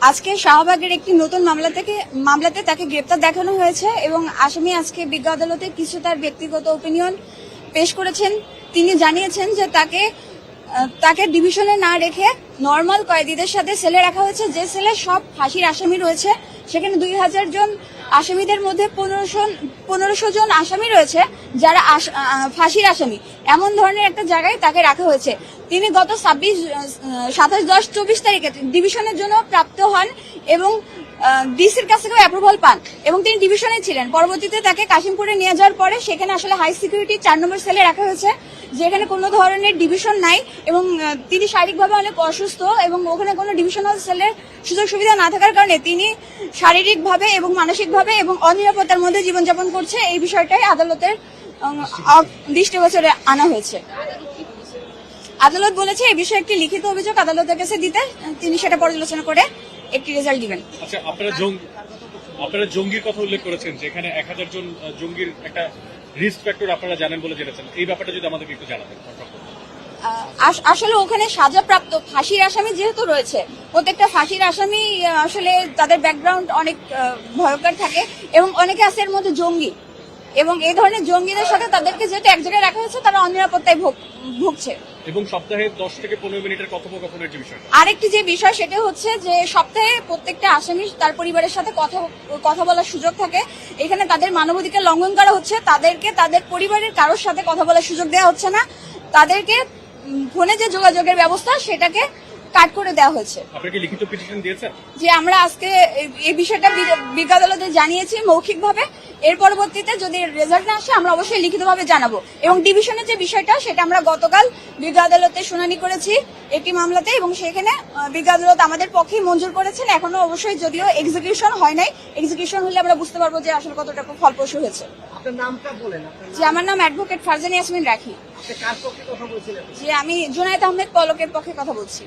আজকে শাহবাগের একটি নতুন মামলা থেকে মামলাতে তাকে গ্রেপ্তার দেখানো হয়েছে এবং আসামি আজকে বিজ্ঞ আদালতে কিছু তার ব্যক্তিগত ওপিনিয়ন পেশ করেছেন। তিনি জানিয়েছেন যে তাকে তাকে ডিভিশনে না রেখে নর্মাল কয়েদিদের সাথে সেলে রাখা হয়েছে। যে সেলে সব ফাঁসির আসামি রয়েছে, সেখানে দুই হাজার জন আসামিদের মধ্যে পনেরোশো পনেরোশো জন আসামি রয়েছে যারা ফাঁসির আসামি। এমন ধরনের একটা জায়গায় তাকে রাখা হয়েছে। তিনি গত ছাব্বিশ সাতাশ দশ চব্বিশ তারিখে ডিভিশনের জন্য প্রাপ্ত হন এবং ডিসির কাছ থেকেও অ্যাপ্রুভাল পান এবং তিনি ডিভিশনে ছিলেন। পরবর্তীতে তাকে কাশিমপুরে নিয়ে যাওয়ার পরে সেখানে আসলে হাই সিকিউরিটি চার নম্বর সেলে রাখা হয়েছে, যেখানে কোনো ধরনের ডিভিশন নাই এবং তিনি শারীরিকভাবে অনেক অসুস্থ এবং ওখানে কোনো ডিভিশনাল সেলের সুযোগ সুবিধা না থাকার কারণে তিনি শারীরিকভাবে এবং মানসিকভাবে এবং অনিরাপত্তার মধ্যে জীবনযাপন করছে। এই বিষয়টাই আদালতের আ- দৃষ্টিগোচরে আনা হয়েছে। আদালত বলেছে, এই বিষয়ে একটি লিখিত অভিযোগ আদালতের কাছে দিতে, তিনি সেটা পর্যালোচনা করে একটি রেজাল্ট দিবেন। আচ্ছা আপনারা জঙ্গি আপনারা জঙ্গির কথা উল্লেখ করেছেন যেখানে এক হাজার জন জঙ্গির একটা রিস্ক ফ্যাক্টর আপনারা জানেন বলে জেনেছেন। এই ব্যাপারটা যদি আমাদেরকে একটু জানাতেন আস- আসলে ওখানে সাজাপ্রাপ্ত ফাঁসির আসামি যেহেতু রয়েছে প্রত্যেকটা ফাঁসির আসামি আসলে তাদের ব্যাকগ্রাউন্ড অনেক ভয়ঙ্কর থাকে এবং অনেকে আছে এর মধ্যে জঙ্গি। এবং এই ধরনের জঙ্গিদের সাথে তাদেরকে যেহেতু এক জায়গায় রাখা হয়েছে তারা অনিরাপত্তায় ভোগ- ভুগছে। এবং সপ্তাহে দশ থেকে পনেরো মিনিটের কথোপকথনের যে বিষয়টা। আরেকটি যে বিষয় সেটা হচ্ছে যে সপ্তাহে প্রত্যেকটা আসামি তার পরিবারের সাথে কথা কথা বলার সুযোগ থাকে। এখানে তাদের মানবাধিকার লঙ্ঘন করা হচ্ছে। তাদেরকে তাদের পরিবারের কারোর সাথে কথা বলার সুযোগ দেওয়া হচ্ছে না। তাদেরকে ফোনে যে যোগাযোগের ব্যবস্থা সেটাকে কাট করে দেওয়া হয়েছে। যে আমরা আজকে এই- বিষয়টা বিজ্ঞ- বিজ্ঞ আদালতে জানিয়েছি মৌখিকভাবে। এর পরবর্তীতে যদি রেজাল্ট না আসে আমরা অবশ্যই লিখিতভাবে জানাব। এবং ডিভিশনের যে বিষয়টা সেটা আমরা গতকাল বিজ্ঞ আদালতে শুনানি করেছি একটি মামলাতে এবং সেখানে বিজ্ঞ আদালত আমাদের পক্ষেই মঞ্জুর করেছেন। এখনও অবশ্যই যদিও এক্সিকিউশন হয় নাই। এক্সিকিউশন হলে আমরা বুঝতে পারব যে আসলে কতটা ফলপ্রসূ হয়েছে। আমার নাম অ্যাডভোকেট ফারজান ইয়াসমিন রাখি। যে আমি জুনায়েদ আহমেদ পলকের পক্ষে কথা বলছি।